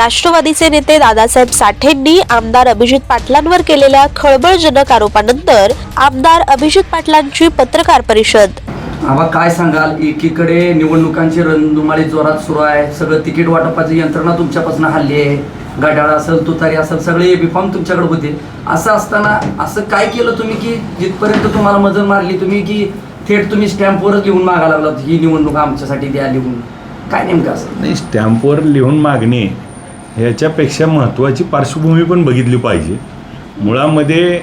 राष्ट्रवादीचे नेते दादासाहेब साठेंनी आमदार अभिजित पाटलांवर केलेल्या खळबळजनक आरोपानंतर आमदार अभिजित पाटलांची पत्रकार परिषद. आबा काय सांगाल? एकीकडे निवडणुकांची रणधुमाळी जोरात सुरू आहे. सगळं तिकीट वाटपाची यंत्रणा तुमच्यापासून हल्ली आहे. गाड्याळ असेल तुतारी असेल सगळे फॉर्म तुमच्याकडे होते. असं असताना असं काय केलं तुम्ही की जिथपर्यंत तुम्हाला मजल मारली तुम्ही की थेट तुम्ही स्टॅम्पवरच लिहून मागायला लागलात ही निवडणूक आमच्यासाठी द्या लिहून? काय नेमकं असं? नाही स्टॅम्पवर लिहून मागणे ह्याच्यापेक्षा महत्त्वाची पार्श्वभूमी पण बघितली पाहिजे. मुळामध्ये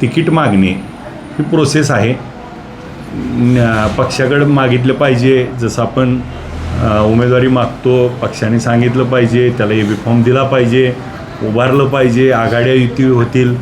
तिकीट मागणे ही प्रोसेस आहे. न- पक्षाकडे मागितलं पाहिजे. जसं आपण उमेदवारी मागतो पक्षाने सांगितलं पाहिजे त्याला ए बी फॉर्म दिला पाहिजे उभारलं पाहिजे आघाड्या युती होतील.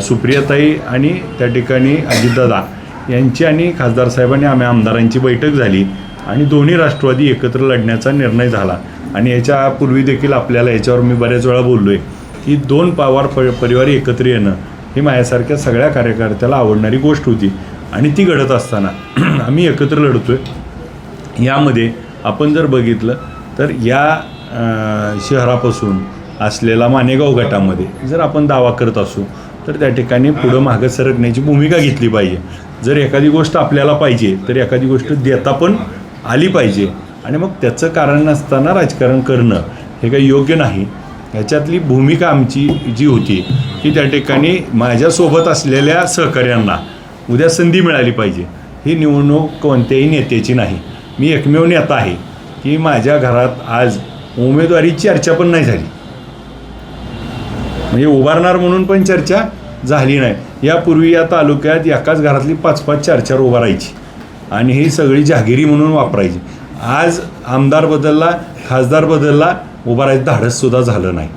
सुप्रियाताई आणि त्या ठिकाणी अजितदादा यांची आणि खासदार साहेबांनी आम्ही आमदारांची बैठक झाली आणि दोन्ही राष्ट्रवादी एकत्र लढण्याचा निर्णय झाला. आणि याच्यापूर्वी देखील आपल्याला याच्यावर मी बऱ्याच वेळा बोललो आहे की दोन पवार प परिवार एकत्र येणं ही माझ्यासारख्या सगळ्या कार्यकर्त्याला आवडणारी गोष्ट होती. आणि ती घडत असताना आम्ही एकत्र लढतो आहे यामध्ये आपण जर बघितलं तर या शहरापासून असलेला मानेगाव गटामध्ये जर आपण दावा करत असू तर त्या ठिकाणी पुढं मागं सरकण्याची भूमिका घेतली पाहिजे. जर एखादी गोष्ट आपल्याला पाहिजे तर एखादी गोष्ट देता पण आली पाहिजे. आणि मग त्याचं कारण नसताना राजकारण करणं हे काही योग्य नाही. ह्याच्यातली भूमिका आमची जी होती की त्या ठिकाणी माझ्यासोबत असलेल्या सहकाऱ्यांना उद्या संधी मिळाली पाहिजे. ही निवडणूक कोणत्याही नेत्याची नाही. मी एकमेव नेता आहे की माझ्या घरात आज उमेदवारीची चर्चा पण नाही झाली. म्हणजे उभारणार म्हणून पण चर्चा झाली नाही. यापूर्वी या तालुक्यात एकाच घरातली पाच पाच चार चार उभारायची. आणि ही सगळी जहागिरी म्हणून वापरायची. आज आमदार बदलला खासदार बदलला उभारायचं धाडससुद्धा झालं नाही.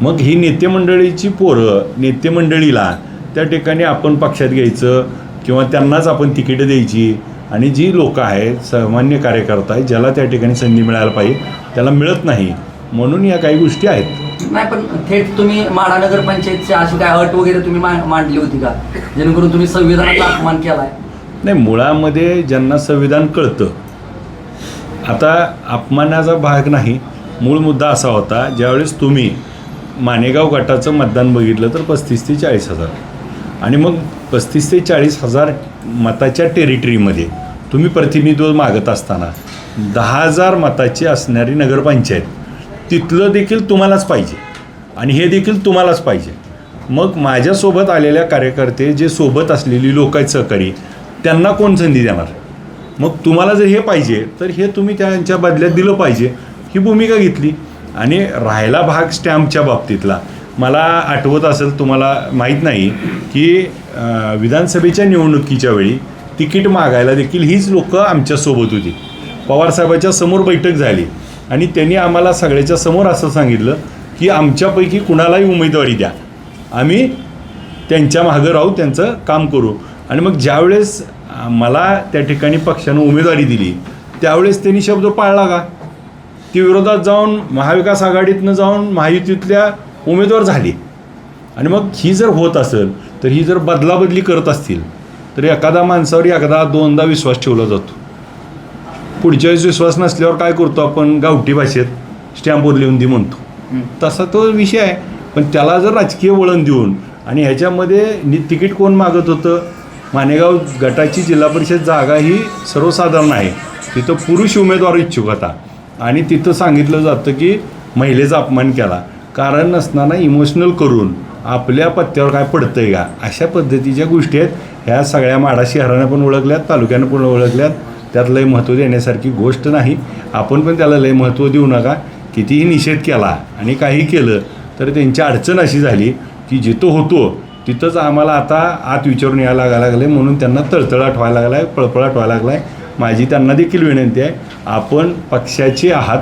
मग ही नेतेमंडळीची पोरं नेतेमंडळीला त्या ठिकाणी आपण पक्षात घ्यायचं किंवा त्यांनाच आपण तिकीटं द्यायची आणि जी लोक आहेत सामान्य कार्यकर्ता आहेत ज्याला त्या ठिकाणी संधी मिळायला पाहिजे त्याला मिळत नाही. म्हणून या काही गोष्टी आहेत. नाही पण थेट तुम्ही माढा नगरपंचायतची अशी काय अट वगैरे तुम्ही मा- मांडली होती का? जेणेकरून तुम्ही संविधानाचा अपमान केलाय. नाही मुळामध्ये ज्यांना संविधान कळतं आता अपमानाचा भाग नाही मूळ मुद्दा असा होता ज्यावेळेस तुम्ही मानेगाव गटाचं मतदान बघितलं तर पस्तीस ते चाळीस हजार. आणि मग पस्तीस ते चाळीस हजार मताच्या टेरिटरीमध्ये तुम्ही प्रतिनिधित्व मागत असताना दहा हजार मताची असणारी नगरपंचायत तिथलं देखील तुम्हालाच पाहिजे आणि हे देखील तुम्हालाच पाहिजे. मग माझ्यासोबत आलेल्या कार्यकर्ते जे सोबत असलेली लोक आहेत सहकारी त्यांना कोण संधी देणार? मग तुम्हाला जर हे पाहिजे तर हे तुम्ही त्यांच्या बदल्यात दिलं पाहिजे. ही भूमिका घेतली. आणि राहायला भाग स्टॅम्पच्या बाबतीतला. मला आठवत असेल तुम्हाला माहीत नाही की विधानसभेच्या निवडणुकीच्या वेळी तिकीट मागायला देखील हीच लोकं आमच्यासोबत होती. पवारसाहेबाच्या समोर बैठक झाली. आणि त्यांनी आम्हाला सगळ्याच्या समोर असं सांगितलं की आमच्यापैकी कुणालाही उमेदवारी द्या. आम्ही त्यांच्या मागं राहू त्यांचं काम करू. आणि मग ज्यावेळेस मला त्या ठिकाणी पक्षानं उमेदवारी दिली. त्यावेळेस त्यांनी शब्द पाळला का? ती विरोधात जाऊन महाविकास आघाडीतनं जाऊन महायुतीतल्या उमेदवार झाले. आणि मग ही जर होत असेल तर ही जर बदलाबदली करत असतील तर एखादा माणसावर एकदा दोनदा विश्वास ठेवला जातो. पुढच्या वेळेस विश्वास नसल्यावर काय करतो आपण? गावठी भाषेत स्टॅम्पवर लिहून दे म्हणतो. तसा तो विषय आहे. पण त्याला जर राजकीय वळण देऊन आणि ह्याच्यामध्ये तिकीट कोण मागत होतं? मानेगाव गटाची जिल्हा परिषद जागा ही सर्वसाधारण आहे. तिथं पुरुष उमेदवार इच्छुक होता. आणि तिथं सांगितलं जातं की महिलेचा अपमान केला. कारण नसताना इमोशनल करून आपल्या पत्त्यावर काय पडतंय का? अशा पद्धतीच्या गोष्टी आहेत. ह्या सगळ्या माडा शहरानं पण ओळखल्यात तालुक्यानं पण ओळखल्यात. त्यात लय महत्त्व देण्यासारखी गोष्ट नाही. आपण पण त्याला लय महत्त्व देऊ नका. कितीही निषेध केला आणि काही केलं तर त्यांची अडचण अशी झाली की जिथं होतो तिथंच आम्हाला आता आत विचारून यायला लागायला लागले म्हणून त्यांना तळतळाट व्हायला लागला आहे पळपळाट व्हायला लागला आहे माझी त्यांना देखील विनंती आहे आपण पक्षाचे आहात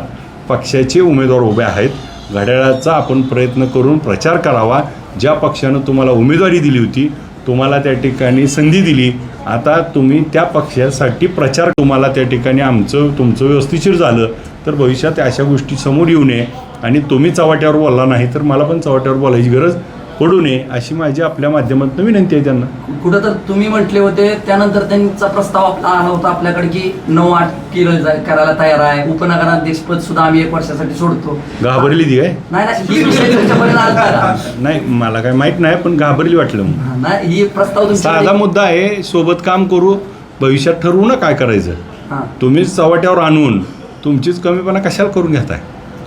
पक्षाचे उमेदवार उभे आहेत घड्याळाचा आपण प्रयत्न करून प्रचार करावा. ज्या पक्षानं तुम्हाला उमेदवारी दिली होती तुम्हाला त्या ठिकाणी संधी दिली आता तुम्ही त्या पक्षासाठी प्रचार तुम्हाला त्या ठिकाणी आमचं तुमचं व्यवस्थिशीर झालं तर भविष्यात अशा गोष्टी समोर येऊ नये. आणि तुम्ही चव्हाट्यावर बोलला नाही तर मला पण चव्हाट्यावर बोलायची गरज पडू नये अशी माझी आपल्या माध्यमातून विनंती आहे त्यांना. कुठं तर तुम्ही म्हटले होते त्यानंतर त्यांचा प्रस्ताव आपला आला होता आपल्याकडे की नऊ आठ किलो करायला तयार आहे. उपनगराध्यक्षपद सुद्धा आम्ही एक वर्षासाठी सोडतो. घाबरली ती काय? नाही नाही ही विषय तुमच्यापर्यंत आलता का? नाही मला काय माहीत नाही पण घाबरली वाटलं मग नाही ही प्रस्ताव साधा तुमच्या मुद्दा आहे सोबत काम करू भविष्यात ठरवू ना काय करायचं. हा. तुम्हीच चव्हाट्यावर आणून तुमचीच कमीपणा कशाला करून घेताय?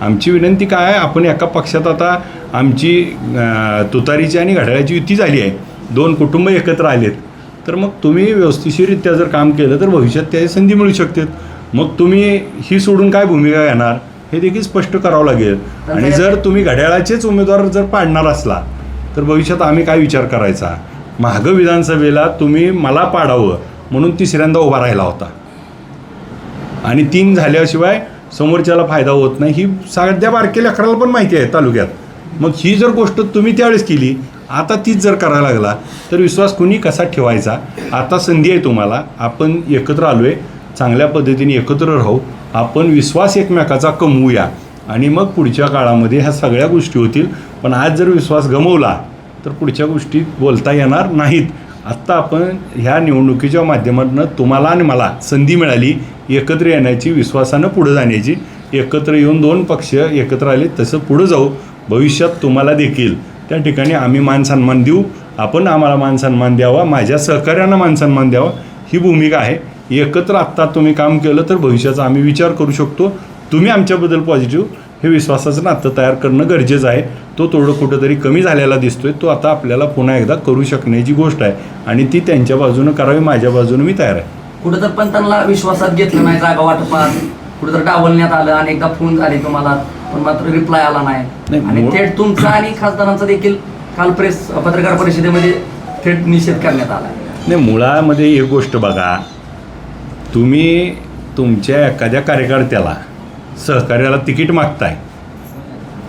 आमची विनंती काय आहे आपण एका पक्षात आता आमची तुतारीची आणि घड्याळाची युती झाली आहे. दोन कुटुंब एकत्र आलेत. तर मग तुम्ही व्यवस्थिशीररित्या जर काम केलं तर भविष्यात त्याची संधी मिळू शकते मग तुम्ही ही सोडून काय भूमिका घेणार हे देखील स्पष्ट करावं लागेल. आणि जर तुम्ही घड्याळाचेच उमेदवार जर पाडणार असला तर भविष्यात आम्ही काय विचार करायचा? मागं विधानसभेला तुम्ही मला पाडावं म्हणून तिसऱ्यांदा उभा राहिला होता. आणि तीन झाल्याशिवाय समोरच्याला फायदा होत नाही. ही सगळ्या बारके लेकराला पण माहिती आहे तालुक्यात. मग ही जर गोष्ट तुम्ही त्यावेळेस केली आता तीच जर करायला लागला तर विश्वास कुणी कसा ठेवायचा? आता संधी आहे तुम्हाला. आपण एकत्र आलो आहे चांगल्या पद्धतीने एकत्र राहू. आपण विश्वास एकमेकाचा कमवूया. आणि मग पुढच्या काळामध्ये ह्या सगळ्या गोष्टी होतील. पण आज जर विश्वास गमवला तर पुढच्या गोष्टी बोलता येणार नाहीत. आत्ता आपण ह्या निवडणुकीच्या माध्यमातून तुम्हाला आणि मला संधी मिळाली. एकत्र येण्याची विश्वासानं पुढं जाण्याची. एकत्र येऊन दोन पक्ष एकत्र आले तसं पुढं जाऊ. भविष्यात तुम्हाला देखील. त्या ठिकाणी आम्ही मान सन्मान देऊ. आपण आम्हाला मान सन्मान द्यावा. माझ्या सहकार्यांना मान सन्मान द्यावा. ही भूमिका आहे. एकत्र आत्ता तुम्ही काम केलं तर भविष्याचा आम्ही विचार करू शकतो. तुम्ही आमच्याबद्दल पॉझिटिव्ह हे विश्वासाचं नातं तयार करणं गरजेचं आहे. तो थोडं कुठंतरी कमी झालेला दिसतोय. तो आता आपल्याला पुन्हा एकदा करू शकण्याची गोष्ट आहे. आणि ती त्यांच्या बाजूनं करावी माझ्या बाजूनं मी तयार आहे. कुठं तर पण त्यांना विश्वासात घेतलं नाही जागा वाटपात कुठं तर डावलण्यात आलं अनेकदा फोन झाले तुम्हाला पण मात्र रिप्लाय आला नाही. आणि थेट तुमचा आणि खासदारांचा देखील काल प्रेस पत्रकार परिषदेमध्ये थेट निषेध करण्यात आला. नाही मुळामध्ये एक गोष्ट बघा. तुम्ही तुमच्या एखाद्या कार्यकर्त्याला सहकार्याला तिकीट मागताय.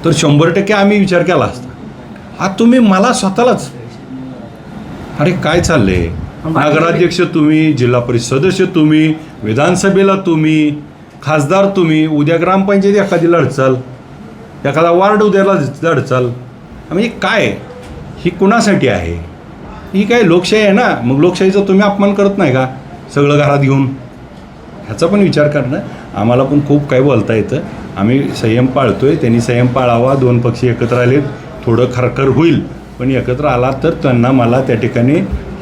तर शंभर टक्के आम्ही विचार केला असता. हा तुम्ही मला स्वतःलाच. अरे काय चाललंय? नगराध्यक्ष तुम्ही जिल्हा परिषद सदस्य तुम्ही विधानसभेला तुम्ही खासदार तुम्ही उद्या ग्रामपंचायत एखादी लढचाल एखादा वार्ड उद्याला लढचाल म्हणजे काय ही कुणासाठी आहे? ही काय लोकशाही आहे ना? मग लोकशाहीचा तुम्ही अपमान करत नाही का? सगळं घरात घेऊन? ह्याचा पण विचार करणं. आम्हाला पण खूप काही बोलता येतं. आम्ही संयम पाळतो आहे त्यांनी संयम पाळावा. दोन पक्षी एकत्र आले थोडं खरखर होईल. पण एकत्र आला तर त्यांना मला त्या ठिकाणी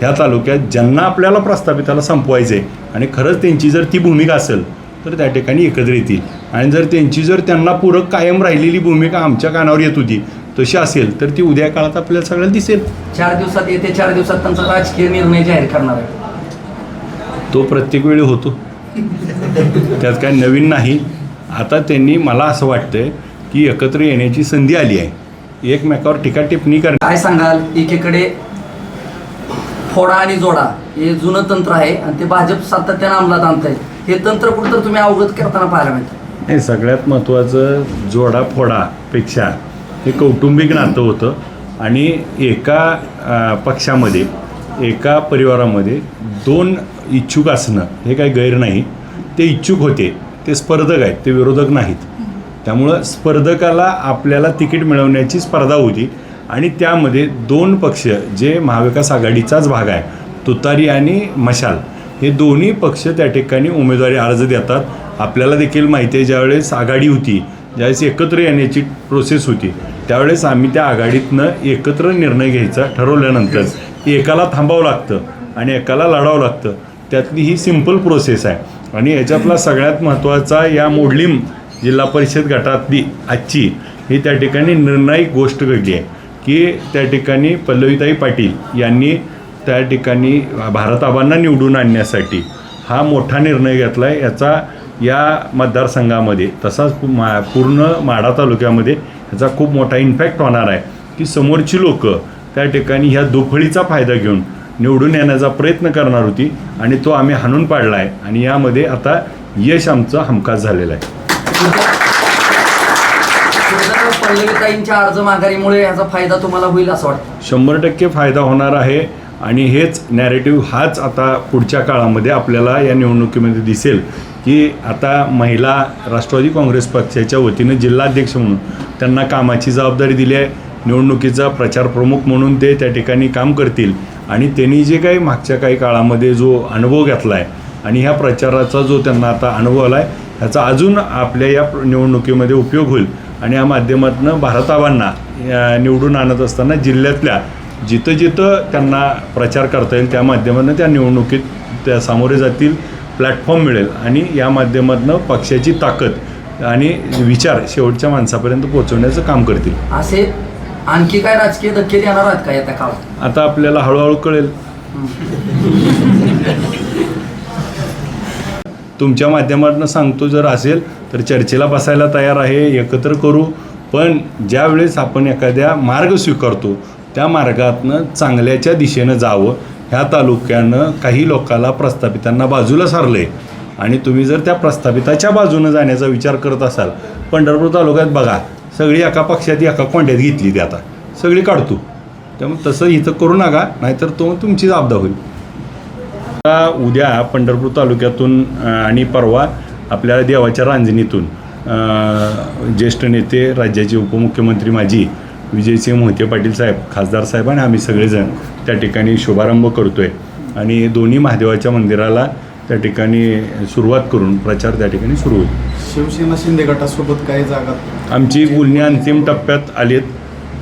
ह्या तालुक्यात ज्यांना आपल्याला प्रस्थापिताला संपवायचं आहे आणि खरंच त्यांची जर ती भूमिका असेल तर त्या ठिकाणी एकत्र येतील. आणि जर त्यांची जर त्यांना पूरक कायम राहिलेली भूमिका आमच्या कानावर येत होती तशी असेल तर ती उद्या काळात आपल्याला सगळ्याला दिसेल. चार दिवसात येते चार दिवसात त्यांचा राजकीय निर्णय जाहीर करणार आहे. तो प्रत्येक वेळी होतो. त्यात काय नवीन नाही. आता त्यांनी मला असं वाटतंय की एकत्र येण्याची संधी आली आहे. एकमेकावर टीका टिप्पणी कर काय सांगाल? एकीकडे फोडा आणि जोडा हे जुनं तंत्र आहे आणि ते भाजप सातत्यानं अंमलात आणत आहे हे तंत्र कुठं तुम्ही अवगत करताना पाहायला मिळतं. नाही सगळ्यात महत्त्वाचं जोडा फोडापेक्षा हे कौटुंबिक नातं होतं. आणि एका पक्षामध्ये एका परिवारामध्ये दोन इच्छुक असणं हे काही गैर नाही. ते इच्छुक होते ते स्पर्धक आहेत ते विरोधक नाहीत. त्यामुळं स्पर्धकाला आपल्याला तिकीट मिळवण्याची स्पर्धा होती. आणि त्यामध्ये दोन पक्ष जे महाविकास आघाडीचाच भाग आहे तुतारी आणि मशाल हे दोन्ही पक्ष त्या ठिकाणी उमेदवारी अर्ज देतात. आपल्याला देखील माहिती आहे ज्यावेळेस आघाडी होती ज्यावेळेस एकत्र येण्याची प्रोसेस होती त्यावेळेस आम्ही त्या आघाडीतनं एकत्र निर्णय घ्यायचा ठरवल्यानंतर एकाला थांबावं लागतं आणि एकाला लढावं लागतं. त्यातली ही सिंपल प्रोसेस आहे. आणि याच्यातला सगळ्यात महत्त्वाचा या मोडलीम जिल्हा परिषद गटातली आजची ही त्या ठिकाणी निर्णायक गोष्ट घडली आहे. की त्या ठिकाणी पल्लवीताई पाटील यांनी त्या ठिकाणी भारताबांना निवडून आणण्यासाठी हा मोठा निर्णय घेतला आहे याचा या मतदारसंघामध्ये तसाच मा पूर्ण माढा तालुक्यामध्ये याचा खूप मोठा इम्पॅक्ट होणार आहे. की समोरची लोकं त्या ठिकाणी ह्या दुफळीचा फायदा घेऊन निवडून येण्याचा प्रयत्न करणार होती आणि तो आम्ही हाणून पाडला आहे आणि यामध्ये आता यश आमचं हमखास झालेलं आहे. पल्लवीताईंच्या अर्ज माघारीमुळे याचा फायदा तुम्हाला होईल असं वाटतं? शंभर टक्के फायदा होणार आहे आणि हेच नॅरेटिव्ह हाच आता पुढच्या काळामध्ये आपल्याला या निवडणुकीमध्ये दिसेल की आता महिला राष्ट्रवादी काँग्रेस पक्षाच्या वतीनं जिल्हाध्यक्ष म्हणून त्यांना कामाची जबाबदारी दिली आहे. निवडणुकीचा प्रचार प्रमुख म्हणून ते त्या ठिकाणी काम करतील. आणि त्यांनी जे काही मागच्या काही काळामध्ये जो अनुभव घेतला आहे आणि ह्या प्रचाराचा जो त्यांना आता अनुभव आला आहे ह्याचा अजून आपल्या या निवडणुकीमध्ये उपयोग होईल. आणि या माध्यमातून भारताबांना निवडून आणत असताना जिल्ह्यातल्या जिथं जिथं त्यांना प्रचार करता येईल त्या माध्यमातून त्या निवडणुकीत त्या सामोरे जातील प्लॅटफॉर्म मिळेल आणि या माध्यमातून पक्षाची ताकद आणि विचार शेवटच्या माणसापर्यंत पोहोचवण्याचं काम करतील. असे आणखी काय राजकीय धक्के देणार आहेत का येत्या काळात? आता आपल्याला हळूहळू कळेल. तुमच्या माध्यमातून सांगतो जर असेल तर चर्चेला बसायला तयार आहे एकत्र करू. पण ज्यावेळेस आपण एखाद्या मार्ग स्वीकारतो त्या मार्गातनं चांगल्याच्या दिशेनं जावं. ह्या तालुक्यानं काही लोकाला प्रस्थापितांना बाजूला सारलं आहे आणि तुम्ही जर त्या प्रस्थापिताच्या बाजूनं जाण्याचा विचार करत असाल पंढरपूर तालुक्यात बघा सगळी एका पक्षात एका कोंड्यात घेतली ती आता. सगळी काढतो. त्यामुळे तसं इथं करू नका नाहीतर तो तुमची जाबदा होईल. आता उद्या पंढरपूर तालुक्यातून आणि परवा आपल्या देवाच्या रांजणीतून ज्येष्ठ नेते राज्याचे उपमुख्यमंत्री माजी विजयसिंह मोहिते पाटील साहेब खासदार साहेब आणि आम्ही सगळेजण त्या ठिकाणी शुभारंभ करतो आहे आणि दोन्ही महादेवाच्या मंदिराला त्या ठिकाणी सुरुवात करून प्रचार त्या ठिकाणी सुरू होईल. शिवसेना शिंदे गटासोबत काही जागा? आमची बोलणी अंतिम टप्प्यात आलीत.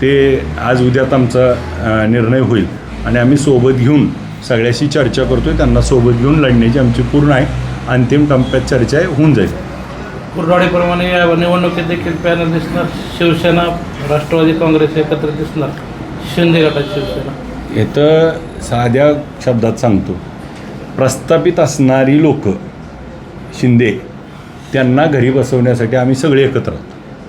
ते आज उद्यात आमचा निर्णय होईल. आणि आम्ही सोबत घेऊन सगळ्याशी चर्चा करतोय. त्यांना सोबत घेऊन लढण्याची आमची पूर्ण आहे. अंतिम टप्प्यात चर्चा होऊन जाईल. कुरवाडीप्रमाणे या निवडणुकीत देखील पॅनल दिसणार शिवसेना राष्ट्रवादी काँग्रेस एकत्र दिसणार शिंदे गटाची शिवसेना. इथं साध्या शब्दात सांगतो. प्रस्थापित असणारी लोक शिंदे त्यांना घरी बसवण्यासाठी आम्ही सगळे एकत्र आहोत.